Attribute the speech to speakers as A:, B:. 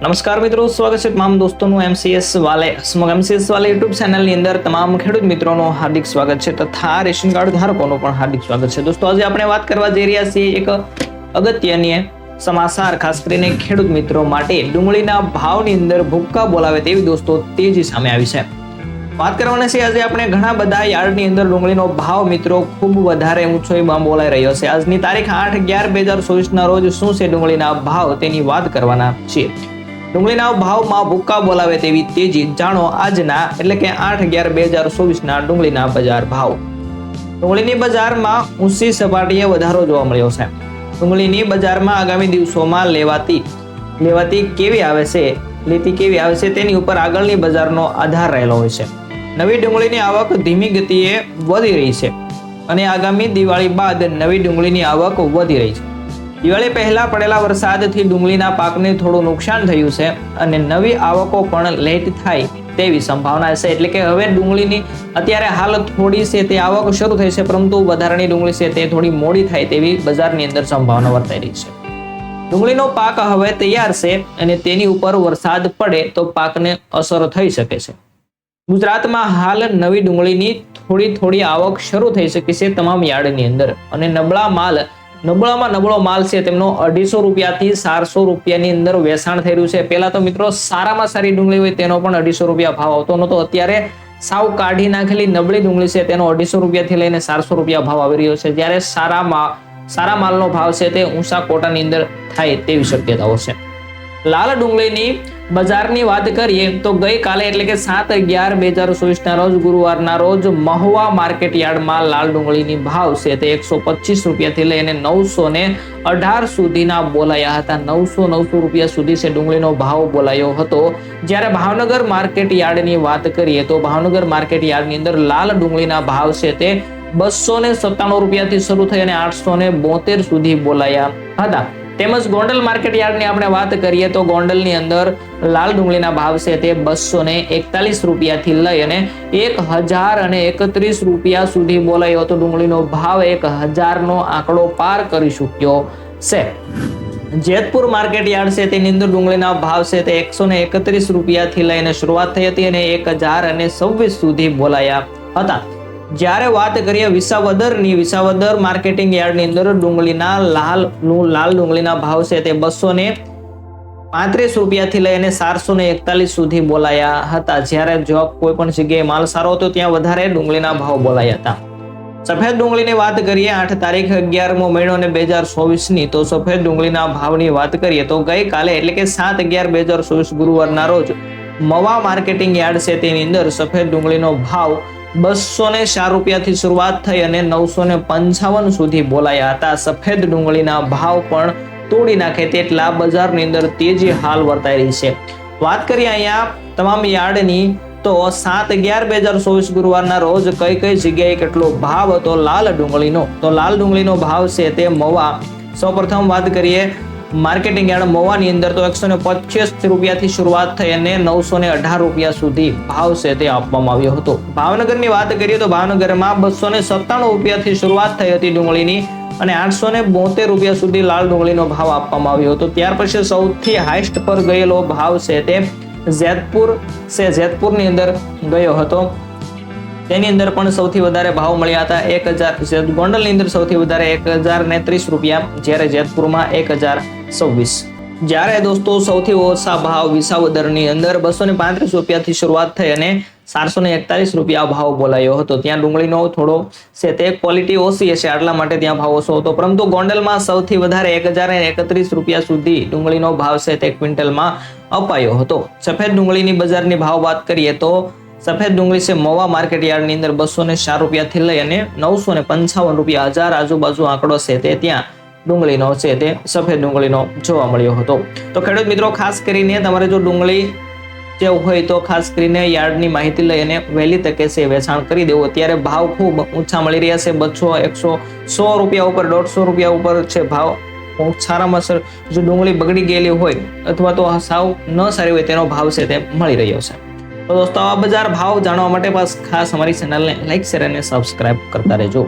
A: નમસ્કાર મિત્રો, સ્વાગત છે તમામ દોસ્તોનું એમસીએસ વાલે સમગ્ર એમસીએસ વાલે યુટ્યુબ ચેનલની અંદર તમામ ખેડૂત મિત્રોનું હાર્દિક સ્વાગત છે તથા રેશન કાર્ડ ધારકોનું પણ હાર્દિક સ્વાગત છે. દોસ્તો, આજે આપણે વાત કરવા જઈ રહ્યા છીએ એક અગત્યની સમાચાર, ખાસ કરીને ખેડૂત મિત્રો માટે ડુંગળીના ભાવની અંદર ભૂક્કા બોલાવે તેવી દોસ્તો તેજી સામે આવી છે. વાત કરવાના છે આજે આપણે ઘણા બધા યાર્ડની અંદર ડુંગળીનો ભાવ મિત્રો ખૂબ વધારે ઊંચો એમાં બોલાઈ રહ્યો છે. આજની તારીખ આઠ અગિયાર બે હજાર ચોવીસના રોજ શું છે ડુંગળીના ભાવ તેની વાત કરવાના છીએ. ડુંગળીના ભાવમાં ભૂક્કા બોલાવે તેવી તેજી જાણો આજના એટલે કે આઠ અગિયાર બે હજાર ચોવીસના ડુંગળીના બજાર ભાવ. ડુંગળીની બજારમાં ઊંચી સપાટીએ વધારો જોવા મળ્યો છે. ડુંગળીની બજારમાં આગામી દિવસોમાં લેવાતી લેવાતી કેવી આવે છે, લેતી કેવી આવે છે તેની ઉપર આગળની બજારનો આધાર રહેલો હોય છે. નવી ડુંગળીની આવક ધીમી ગતિએ વધી રહી છે. અને આગામી દિવાળી બાદ નવી ડુંગળીની આવક વધી રહી છે. દિવાળી પહેલા પડેલા વરસાદથી ડુંગળીના પાકને થોડું નુકસાન થયું છે અને નવી આવકો પણ લેટ થાય તેવી સંભાવના છે. એટલે કે હવે ડુંગળીની અત્યારે હાલ થોડી છે તે આવક શરૂ થઈ છે, પરંતુ વધારાની ડુંગળી છે તે થોડી મોડી થાય તેવી બજારની અંદર સંભાવના વર્તાઈ રહી છે. ડુંગળીનો પાક હવે તૈયાર છે અને તેની ઉપર વરસાદ પડે તો પાકને અસર થઈ શકે છે. ગુજરાતમાં હાલ નવી ડુંગળીની થોડી થોડી આવક શરૂ થઈ શકે છે તમામ યાર્ડની અંદર અને નબળા માલ નબળામાં નબળો માલ છે, તેમનો અઢીસો રૂપિયાથી ચારસો રૂપિયાની અંદર વેચાણ થઈ રહ્યું છે. પહેલા તો મિત્રો સારામાં સારી ડુંગળી હોય તેનો પણ અઢીસો રૂપિયા ભાવ આવતો નહોતો. અત્યારે સાવ કાઢી નાખેલી નબળી ડુંગળી છે, તેનો અઢીસો રૂપિયાથી લઈને ચારસો રૂપિયા ભાવ આવી રહ્યો છે. જ્યારે સારામાં સારા માલનો ભાવ છે, તે ઊંચા કોટાની અંદર થાય તેવી શક્યતાઓ છે. લાલ ડુંગળીની બજારની વાત કરીએ તો ગઈકાલે એટલે કે સાત અગિયાર બે હજાર ચોવીસના રોજ ગુરુવારના રોજ મહુવા માર્કેટ યાર્ડમાં લાલ ડુંગળીની ભાવ છે તે એકસો પચીસ રૂપિયાથી લઈને નવસો ને અઢાર સુધીના બોલાયા હતા. નવસો નવસો રૂપિયા સુધી છે ડુંગળીનો ભાવ બોલાયો હતો. જ્યારે ભાવનગર માર્કેટ યાર્ડની વાત કરીએ તો ભાવનગર માર્કેટ યાર્ડની અંદર લાલ ડુંગળીના ભાવ છે તે બસો ને સત્તાણું રૂપિયાથી શરૂ થઈ અને આઠસો ને બોતેર સુધી બોલાયા હતા. તેમજ ગોંડલ માર્કેટ યાર્ડની આપણે વાત કરીએ તો ગોંડલની અંદર લાલ ડુંગળીના ભાવ છે તે બસો ને એકતાલીસ રૂપિયાથી લઈ અને એક હજાર અને એકત્રીસ રૂપિયા સુધી બોલાયો તો ડુંગળીનો ભાવ એક હજારનો આંકડો પાર કરી ચૂક્યો છે. જેતપુર માર્કેટ યાર્ડ છે તેની અંદર ડુંગળીના ભાવ છે તે એકસો ને એકત્રીસ રૂપિયાથી લઈને શરૂઆત થઈ હતી અને એક હજાર અને સવ્વીસ સુધી બોલાયા હતા. જ્યારે વાત કરીએ વિસાવદરની, વિસાવદર માર્કેટિંગ યાર્ડની અંદર ડુંગળીના લાલ લાલ ડુંગળીના ભાવ છે તે બસો ને પાંત્રીસ રૂપિયાથી લઈને ચારસો ને એકતાલીસ સુધી બોલાયા હતા. જ્યારે જો કોઈ પણ જગ્યાએ માલ સારો હતો, ત્યાં વધારે ડુંગળીના ભાવ બોલાયા હતા. સફેદ ડુંગળીની વાત કરીએ, આઠ તારીખ અગિયારમો મહિનો અને બે હજાર ચોવીસની. તો સફેદ ડુંગળીના ભાવની વાત કરીએ, તો ગઈકાલે એટલે કે સાત અગિયાર બે હજાર ચોવીસ ગુરુવારના રોજ મવા માર્કેટિંગ યાર્ડ છે તેની અંદર સફેદ ડુંગળીનો ભાવ બસો ને ચાર રૂપિયાથી શરૂઆત થઈ અને નવસો ને પંચાવન સુધી બોલાયા હતા. સફેદ ડુંગળીના ભાવ પણ તોડી નાખે તેટલા બજારની અંદર તેજી હાલ વર્તાઈ રહી છે. વાત કરીએ અહીંયા તમામ યાર્ડની, તો સાત અગિયાર બે હજાર ચોવીસ ગુરુવારના રોજ કઈ કઈ જગ્યાએ કેટલો ભાવ હતો લાલ ડુંગળીનો? તો લાલ ડુંગળીનો ભાવ છે તે મવા સૌપ્રથમ વાત કરીએ માર્કેટિંગ યાર્ડ મોવાની અંદર તો એકસો ને પચીસ રૂપિયાથી શરૂઆત થઈ અને નવસો ને અઢાર રૂપિયા સુધી ભાવ છે તે આપવામાં આવ્યો હતો. ભાવનગરની વાત કરીએ તો ભાવનગરમાં બસો ને સત્તાણું રૂપિયાથી શરૂઆત થઈ હતી ડુંગળીની અને આઠસો ને બોતેર રૂપિયા સુધી લાલ ડુંગળીનો ભાવ આપવામાં આવ્યો હતો. ત્યાર પછી સૌથી હાઈસ્ટ પર ગયેલો ભાવ છે તે જેતપુર છે જેતપુરની અંદર ગયો હતો. તેની અંદર પણ સૌથી વધારે ભાવ મળ્યા હતા એક હજાર ગોંડલની અંદર સૌથી વધારે એક હજાર ને ત્રીસ રૂપિયા, જ્યારે જેતપુરમાં એક હજાર છવ્વીસ. જ્યારે દોસ્તો સૌથી ઓછા ભાવ વિસાવદરની અંદર બસો ને પાંત્રીસ રૂપિયાથી શરૂઆત થઈ અને ચારસો ને એકતાલીસ રૂપિયા ભાવ બોલાયો હતો. ત્યાં ડુંગળીનો થોડો છે તે ક્વોલિટી ઓછી હશે, આટલા માટે ત્યાં ભાવ ઓછો હતો. પરંતુ ગોંડલમાં સૌથી વધારે એક હજાર એકત્રીસ રૂપિયા સુધી ડુંગળીનો ભાવ છે તે ક્વિન્ટલમાં અપાયો હતો. સફેદ ડુંગળીની બજારની ભાવ વાત કરીએ તો સફેદ ડુંગળી છે મવા માર્કેટ યાર્ડની અંદર બસો ને ચાર રૂપિયાથી લઈ અને નવસો ને પંચાવન રૂપિયા હજાર આજુબાજુ આંકડો છે તે ત્યાં ડુંગળીનો છે તે સફેદ ડુંગળીનો જોવા મળ્યો હતો. તો ખેડૂત મિત્રો, ખાસ કરીને તમારે જો ડુંગળી જે હોય તો ખાસ કરીને યાર્ડની માહિતી લઈ અને વહેલી તકે છે વેચાણ કરી દેવું. અત્યારે ભાવ ખૂબ ઊંચા મળી રહ્યા છે. બસો, એકસો, સો રૂપિયા ઉપર, દોઢસો રૂપિયા ઉપર છે ભાવ. સારામાં સર, જો ડુંગળી બગડી ગયેલી હોય અથવા તો સાવ ન સારી હોય તેનો ભાવ છે તે મળી રહ્યો છે. તો દોસ્તો, આ બજાર ભાવ જાણવા માટે બસ ખાસ અમારી ચેનલને લાઈક શેર અને સબસ્ક્રાઇબ કરતા રહેજો.